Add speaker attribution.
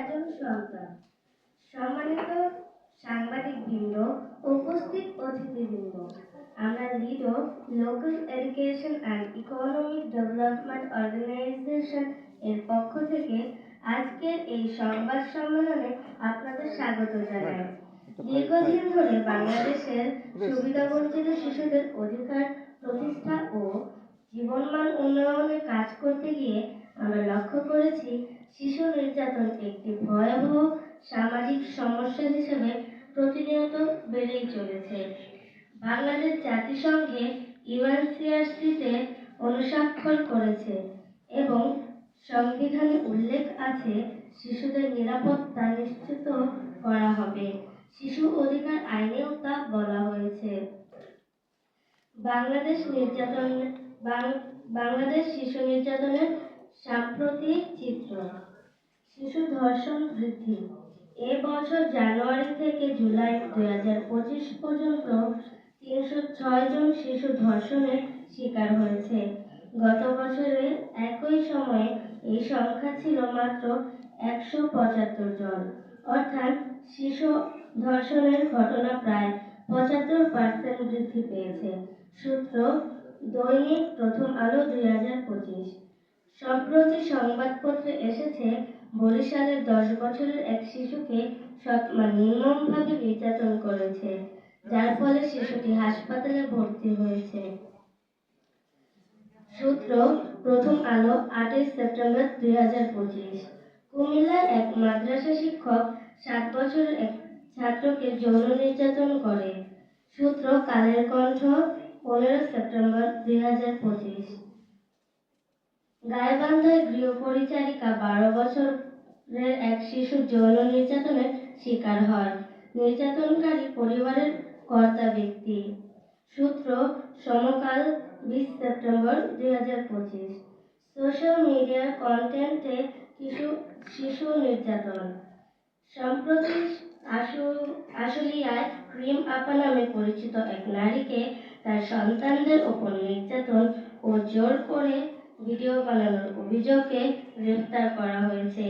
Speaker 1: একজন সন্তান। সম্মানিত সাংবাদিক বৃন্দ উপস্থিত অতিথিবৃন্দ, আমরা LEDO, local education and economic development organisation এর পক্ষ থেকে আজকের এই সংবাদ সম্মেলনে আপনাদের স্বাগত জানাই। দীর্ঘদিন ধরে বাংলাদেশের সুবিধাবঞ্চিত শিশুদের অধিকার, প্রতিষ্ঠা ও জীবনমান উন্নয়নে কাজ করতে গিয়ে আমরা লক্ষ্য করেছি শিশু নির্যাতন একটি ভয়াবহ সামাজিক সমস্যা হিসেবে প্রতিনিয়ত বেড়েই চলেছে। বাংলাদেশ জাতিসংঘে ইউএনসিআরসিতে অনুস্বাক্ষর করেছে এবং সংবিধানে উল্লেখ আছে, শিশুদের নিরাপত্তা নিশ্চিত করা হবে। শিশু অধিকার আইনেও তা বলা হয়েছে। বাংলাদেশ নির্যাতন বাংলাদেশ শিশু নির্যাতনের সাম্প্রতিক চিত্র। শিশু ধর্ষণ বৃদ্ধি। এ বছর জানুয়ারি থেকে জুলাই দুই হাজার পঁচিশ পর্যন্ত তিনশো ছয় জন শিশু ধর্ষণের শিকার হয়েছে। গত বছরে একই সময়ে এই সংখ্যা ছিল মাত্র একশো পঁচাত্তর জন। অর্থাৎ শিশু ধর্ষণের ঘটনা প্রায় পঁচাত্তর পার্সেন্ট বৃদ্ধি পেয়েছে। সূত্র, দৈনিক প্রথম আলো দুই হাজার পঁচিশ। সম্প্রতি সংবাদপত্রে এসেছে, বরিশালের দশ বছরের এক শিশুকে সৎমা নির্মমভাবে নির্যাতন করেছে, যার ফলে শিশুটি হাসপাতালে ভর্তি হয়েছে। সূত্র, প্রথম আলো আটই সেপ্টেম্বর দুই হাজার পঁচিশ। কুমিল্লার এক মাদ্রাসা শিক্ষক সাত বছরের এক ছাত্রকে যৌন নির্যাতন করে। সূত্র, কালের কণ্ঠ, পনেরো সেপ্টেম্বর দুই হাজার পঁচিশ। গাইবান্ধায় গৃহপরিচারিকা বারো বছরের এক শিশু যৌন নির্যাতনের শিকার হয় নির্যাতনকারী পরিবারের কর্তা ব্যক্তি। সূত্র, সমকাল বিশ সেপ্টেম্বর দুই হাজার পঁচিশ। সোশ্যাল মিডিয়ার কন্টেন্টে শিশু শিশু নির্যাতন। সম্প্রতি আশু, আশুলিয়ায় ক্রিম আপা নামে পরিচিত এক নারীকে তার সন্তানদের ওপর নির্যাতন ও জোর করে ভিডিও বানানোর অভিযোগে গ্রেফতার করা হয়েছে।